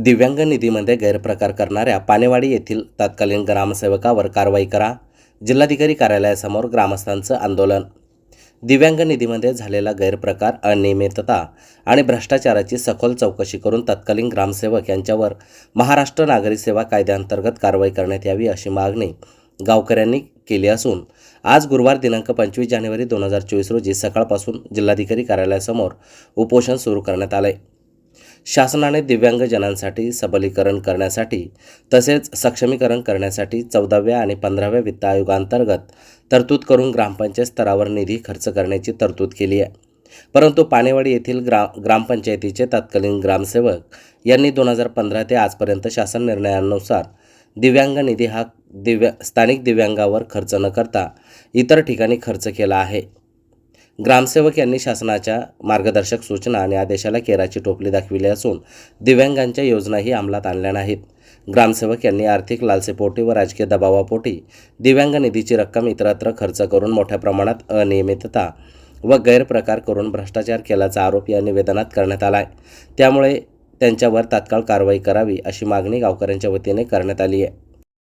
दिव्यांग निधीमध्ये गैरप्रकार करणाऱ्या पानेवाडी येथील तत्कालीन ग्रामसेवकावर कारवाई करा. जिल्हाधिकारी कार्यालयासमोर ग्रामस्थांचं आंदोलन. दिव्यांग निधीमध्ये झालेला गैरप्रकार अनियमितता आणि भ्रष्टाचाराची सखोल चौकशी करून तत्कालीन ग्रामसेवक यांच्यावर महाराष्ट्र नागरी सेवा कायद्याअंतर्गत कारवाई करण्यात यावी अशी मागणी गावकऱ्यांनी केली असून आज गुरुवार दिनांक पंचवीस जानेवारी दोन हजार चोवीस रोजी सकाळपासून जिल्हाधिकारी कार्यालयासमोर उपोषण सुरू करण्यात आले शासनाने दिव्यांगजनांसाठी सबलीकरण करण्यासाठी तसेच सक्षमीकरण करण्यासाठी चौदाव्या आणि पंधराव्या वित्त आयोगांतर्गत तरतूद करून ग्रामपंचायत स्तरावर निधी खर्च करण्याची तरतूद केली आहे. परंतु पानेवाडी येथील ग्रा ग्रामपंचायतीचे तत्कालीन ग्रामसेवक यांनी दोन हजार पंधरा ते आजपर्यंत शासन निर्णयानुसार दिव्यांग निधी हा दिव्या स्थानिक दिव्यांगावर खर्च न करता इतर ठिकाणी खर्च केला आहे. ग्रामसेवक यांनी शासनाच्या मार्गदर्शक सूचना आणि आदेशाला केराची टोपली दाखविली असून दिव्यांगांच्या योजनाही अंमलात आणल्या नाहीत. ग्रामसेवक यांनी आर्थिक लालसेपोटी व राजकीय दबावापोटी दिव्यांग निधीची रक्कम इतरत्र खर्च करून मोठ्या प्रमाणात अनियमितता व गैरप्रकार करून भ्रष्टाचार केल्याचा आरोप या निवेदनात करण्यात आला आहे त्यामुळे त्यांच्यावर तात्काळ कारवाई करावी अशी मागणी गावकऱ्यांच्या वतीने करण्यात आली आहे.